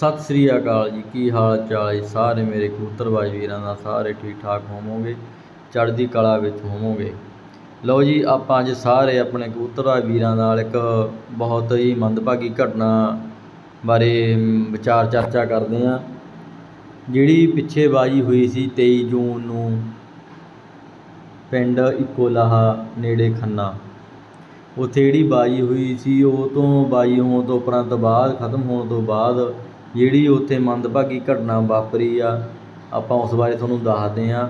ਸਤਿ ਸ੍ਰੀ ਅਕਾਲ ਜੀ, ਕੀ ਹਾਲ ਚਾਲ ਹੈ ਸਾਰੇ ਮੇਰੇ ਕਬੂਤਰਬਾਜ਼ ਵੀਰਾਂ ਦਾ ਸਾਰੇ ਠੀਕ ਠਾਕ ਹੋਵੋਗੇ, ਚੜ੍ਹਦੀ ਕਲਾ ਵਿੱਚ ਹੋਵੋਗੇ। ਲਓ ਜੀ, ਆਪਾਂ ਅੱਜ ਸਾਰੇ ਆਪਣੇ ਕਬੂਤਰਬਾਜ਼ ਵੀਰਾਂ ਨਾਲ ਇੱਕ ਬਹੁਤ ਹੀ ਮੰਦਭਾਗੀ ਘਟਨਾ ਬਾਰੇ ਵਿਚਾਰ ਚਰਚਾ ਕਰਦੇ ਹਾਂ। ਜਿਹੜੀ ਪਿੱਛੇ ਬਾਜੀ ਹੋਈ ਸੀ 23 ਜੂਨ ਨੂੰ ਪਿੰਡ ਇਕੋਲਾਹਾ ਨੇੜੇ ਖੰਨਾ। ਉੱਥੇ ਜਿਹੜੀ ਬਾਜੀ ਹੋਈ ਸੀ, ਉਹ ਤੋਂ ਬਾਜੀ ਹੋਣ ਤੋਂ ਉਪਰੰਤ ਬਾਅਦ, ਖਤਮ ਹੋਣ ਤੋਂ ਬਾਅਦ ਜਿਹੜੀ ਉੱਥੇ ਮੰਦਭਾਗੀ ਘਟਨਾ ਵਾਪਰੀ ਆ, ਆਪਾਂ ਉਸ ਬਾਰੇ ਤੁਹਾਨੂੰ ਦੱਸਦੇ ਹਾਂ।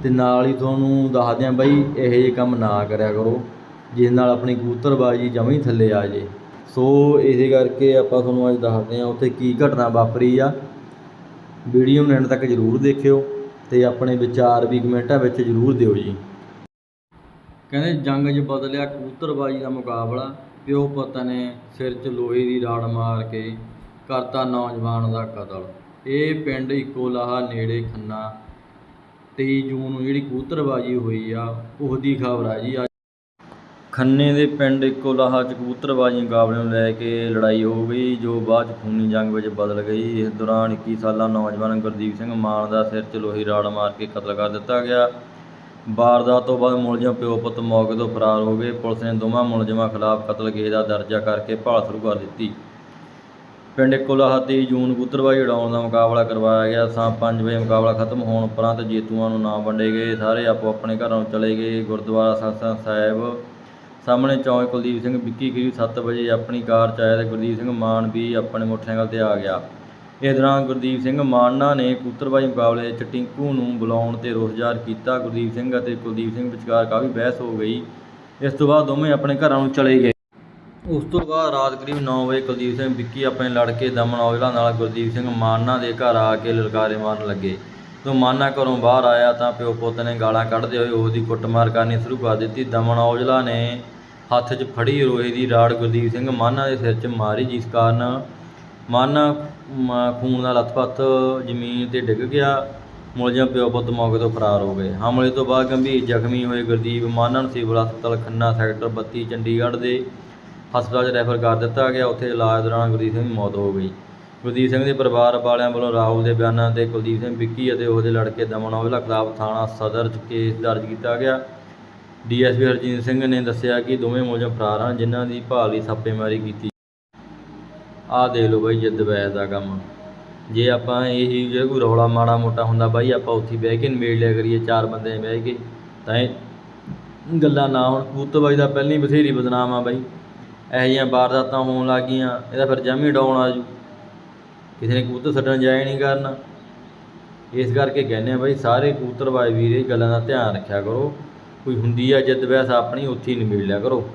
ਅਤੇ ਨਾਲ ਹੀ ਤੁਹਾਨੂੰ ਦੱਸਦੇ ਹਾਂ ਬਈ, ਇਹੋ ਜਿਹੇ ਕੰਮ ਨਾ ਕਰਿਆ ਕਰੋ, ਜਿਸ ਨਾਲ ਆਪਣੀ ਕਬੂਤਰਬਾਜੀ ਜਮਾਂ ਹੀ ਥੱਲੇ ਆ ਜੇ। ਸੋ ਇਸੇ ਕਰਕੇ ਆਪਾਂ ਤੁਹਾਨੂੰ ਅੱਜ ਦੱਸਦੇ ਹਾਂ ਉੱਥੇ ਕੀ ਘਟਨਾ ਵਾਪਰੀ ਆ। ਵੀਡੀਓ ਨੂੰ ਐਂਡ ਤੱਕ ਜ਼ਰੂਰ ਦੇਖਿਓ ਤੇ ਆਪਣੇ ਵਿਚਾਰ ਵੀ ਕਮੈਂਟਾਂ ਵਿੱਚ ਜ਼ਰੂਰ ਦਿਓ ਜੀ। ਕਹਿੰਦੇ ਜੰਗ 'ਚ ਬਦਲਿਆ ਕਬੂਤਰਬਾਜੀ ਦਾ ਮੁਕਾਬਲਾ, ਪਿਓ ਪੁੱਤ ਨੇ ਸਿਰ 'ਚ ਲੋਹੇ ਦੀ ਰਾੜ ਮਾਰ ਕੇ ਕਰਤਾ ਨੌਜਵਾਨ ਦਾ ਕਤਲ। ਇਹ ਪਿੰਡ ਇਕੋਲਾਹਾ ਨੇੜੇ ਖੰਨਾ 23 ਜੂਨ ਨੂੰ ਜਿਹੜੀ ਕਬੂਤਰਬਾਜੀ ਹੋਈ ਆ, ਉਹਦੀ ਖਬਰ ਆ ਜੀ ਖੰਨੇ ਦੇ ਪਿੰਡ ਇਕੋਲਾਹਾ 'ਚ ਕਬੂਤਰਬਾਜੀ ਮੁਕਾਬਲੇ ਨੂੰ ਲੈ ਕੇ ਲੜਾਈ ਹੋ ਗਈ, ਜੋ ਬਾਅਦ 'ਚ ਖੂਨੀ ਜੰਗ ਵਿੱਚ ਬਦਲ ਗਈ। ਇਸ ਦੌਰਾਨ 21 ਸਾਲਾ ਨੌਜਵਾਨ ਗੁਰਦੀਪ ਸਿੰਘ ਮਾਨ ਦਾ ਸਿਰ 'ਚ ਲੋਹੀ ਰਾੜ ਮਾਰ ਕੇ ਕਤਲ ਕਰ ਦਿੱਤਾ ਗਿਆ। ਵਾਰਦਾਤ ਤੋਂ ਬਾਅਦ ਮੁਲਜ਼ਮ ਪਿਓ ਪੁੱਤ ਮੌਕੇ ਤੋਂ ਫਰਾਰ ਹੋ ਗਏ। ਪੁਲਿਸ ਨੇ ਦੋਵਾਂ ਮੁਲਜ਼ਮਾਂ ਖਿਲਾਫ ਕਤਲ ਕੇਸ ਦਾ ਦਰਜਾ ਕਰਕੇ ਭਾਲ ਸ਼ੁਰੂ ਕਰ ਦਿੱਤੀ। ਪਿੰਡ ਕੋਲਾਹਾ 23 ਜੂਨ ਕਬੂਤਰਬਾਜੀ ਉਡਾਉਣ ਦਾ ਮੁਕਾਬਲਾ ਕਰਵਾਇਆ ਗਿਆ। ਸਾਂ 5 ਵਜੇ ਮੁਕਾਬਲਾ ਖਤਮ ਹੋਣ ਉਪਰੰਤ ਜੇਤੂਆਂ ਨੂੰ ਨਾਮ ਵੰਡੇ ਗਏ। ਸਾਰੇ ਆਪੋ ਆਪਣੇ ਘਰਾਂ ਨੂੰ ਚਲੇ ਗਏ। ਗੁਰਦੁਆਰਾ ਸਤਸੰਗ ਸਾਹਿਬ ਸਾਹਮਣੇ ਚੌਂਕ ਕੁਲਦੀਪ ਸਿੰਘ ਵਿੱਕੀ ਕਰੀਬ 7 ਵਜੇ ਆਪਣੀ ਕਾਰ 'ਚ ਆਇਆ ਤੇ ਗੁਰਦੀਪ ਸਿੰਘ ਮਾਨ ਵੀ ਆਪਣੇ ਮੋਟਰਸਾਈਕਲ ਤੇ ਆ ਗਿਆ। ਇਸ ਦੌਰਾਨ ਗੁਰਦੀਪ ਸਿੰਘ ਮਾਨਨਾ ਨੇ ਕਬੂਤਰਬਾਜੀ ਮੁਕਾਬਲੇ 'ਚ ਟਿੰਕੂ ਨੂੰ ਬੁਲਾਉਣ ਤੇ ਰੋਸ ਜ਼ਾਹਰ ਕੀਤਾ। ਗੁਰਦੀਪ ਸਿੰਘ ਅਤੇ ਕੁਲਦੀਪ ਸਿੰਘ ਵਿਚਕਾਰ ਕਾਫੀ ਬਹਿਸ ਹੋ ਗਈ। ਇਸ ਤੋਂ ਬਾਅਦ ਦੋਵੇਂ ਆਪਣੇ ਘਰਾਂ ਨੂੰ ਚਲੇ ਗਏ। ਉਸ ਤੋਂ ਬਾਅਦ ਰਾਤ ਕਰੀਬ 9 ਵਜੇ ਕੁਲਦੀਪ ਸਿੰਘ ਵਿੱਕੀ ਆਪਣੇ ਲੜਕੇ ਦਮਨ ਔਜਲਾ ਨਾਲ ਗੁਰਦੀਪ ਸਿੰਘ ਮਾਨਾ ਦੇ ਘਰ ਆ ਕੇ ਲਲਕਾਰੇ ਮਾਰਨ ਲੱਗੇ। ਜਦੋਂ ਮਾਨਾ ਘਰੋਂ ਬਾਹਰ ਆਇਆ ਤਾਂ ਪਿਓ ਪੁੱਤ ਨੇ ਗਾਲਾਂ ਕੱਢਦੇ ਹੋਏ ਉਸ ਦੀ ਕੁੱਟਮਾਰ ਕਰਨੀ ਸ਼ੁਰੂ ਕਰ ਦਿੱਤੀ। ਦਮਨ ਔਜਲਾ ਨੇ ਹੱਥ 'ਚ ਫੜੀ ਰੋਹੇ ਦੀ ਰਾੜ ਗੁਰਦੀਪ ਸਿੰਘ ਮਾਨਾ ਦੇ ਸਿਰ 'ਚ ਮਾਰੀ, ਜਿਸ ਕਾਰਨ ਮਾਨਾ ਮ- ਖੂਨ ਦਾ ਲੱਥਪੱਥ ਜ਼ਮੀਨ ਤੇ ਡਿੱਗ ਗਿਆ। ਮੁਲਜ਼ਮ ਪਿਓ ਪੁੱਤ ਮੌਕੇ ਤੋਂ ਫਰਾਰ ਹੋ ਗਏ। ਹਮਲੇ ਤੋਂ ਬਾਅਦ ਗੰਭੀਰ ਜ਼ਖਮੀ ਹੋਏ ਗੁਰਦੀਪ ਮਾਨਾ ਨੂੰ ਸਿਵਲ ਹਸਪਤਾਲ ਖੰਨਾ ਸੈਕਟਰ 32 ਚੰਡੀਗੜ੍ਹ ਦੇ ਹਸਪਤਾਲ 'ਚ ਰੈਫਰ ਕਰ ਦਿੱਤਾ ਗਿਆ। ਉੱਥੇ ਇਲਾਜ ਦੌਰਾਨ ਗੁਰਦੀਪ ਸਿੰਘ ਦੀ ਮੌਤ ਹੋ ਗਈ। ਗੁਰਦੀਪ ਸਿੰਘ ਦੇ ਪਰਿਵਾਰ ਵਾਲਿਆਂ ਵੱਲੋਂ ਰਾਹੁਲ ਦੇ ਬਿਆਨਾਂ ਤੇ ਕੁਲਦੀਪ ਸਿੰਘ ਵਿੱਕੀ ਅਤੇ ਉਹਦੇ ਲੜਕੇ ਦਮਨ ਔਜਲਾ ਖਿਲਾਫ ਥਾਣਾ ਸਦਰ 'ਚ ਕੇਸ ਦਰਜ ਕੀਤਾ ਗਿਆ। ਡੀਐਸਪੀ ਹਰਜੀਤ ਸਿੰਘ ਨੇ ਦੱਸਿਆ ਕਿ ਦੋਵੇਂ ਮੁਲਜ਼ਮ ਫਰਾਰ ਹਨ, ਜਿਨ੍ਹਾਂ ਦੀ ਭਾਲ ਲਈ ਛਾਪੇਮਾਰੀ ਕੀਤੀ। ਆਹ ਦੇਖ ਲਓ ਬਾਈ, ਜਿੱਦ ਵੈਸ ਦਾ ਕੰਮ। ਜੇ ਆਪਾਂ ਇਹੀ ਜੇ ਕੋਈ ਰੌਲਾ ਮਾੜਾ ਮੋਟਾ ਹੁੰਦਾ ਬਾਈ, ਆਪਾਂ ਉੱਥੇ ਬਹਿ ਕੇ ਨਿਬੇੜ ਲਿਆ ਕਰੀਏ, ਚਾਰ ਬੰਦੇ ਬਹਿ ਕੇ। ਤਾਂ ਇਹ ਗੱਲਾਂ ਨਾ ਹੁਣ। ਕਬੂਤਰਬਾਜੀ ਦਾ ਪਹਿਲਾਂ ਹੀ ਬਥੇਰੀ ਬਦਨਾਮ ਆ ਬਾਈ। ਇਹੋ ਜਿਹੀਆਂ ਵਾਰਦਾਤਾਂ ਹੋਣ ਲੱਗ ਗਈਆਂ ਇਹਦਾ ਫਿਰ ਜਮੀ ਡਾਊਨ ਆ ਜੂ। ਕਿਸੇ ਨੇ ਕਬੂਤਰ ਛੱਡਣ ਜਾਇਆ ਨਹੀਂ ਕਰਨਾ। ਇਸ ਕਰਕੇ ਕਹਿੰਦੇ ਆ ਬਾਈ, ਸਾਰੇ ਕਬੂਤਰਬਾਜ਼ ਵੀਰ ਇਹ ਗੱਲਾਂ ਦਾ ਧਿਆਨ ਰੱਖਿਆ ਕਰੋ। ਕੋਈ ਹੁੰਦੀ ਆ ਜਿੱਦ, ਵੈਸ ਆਪਣੀ ਉੱਥੇ ਹੀ ਨਿਬੇੜ ਲਿਆ ਕਰੋ।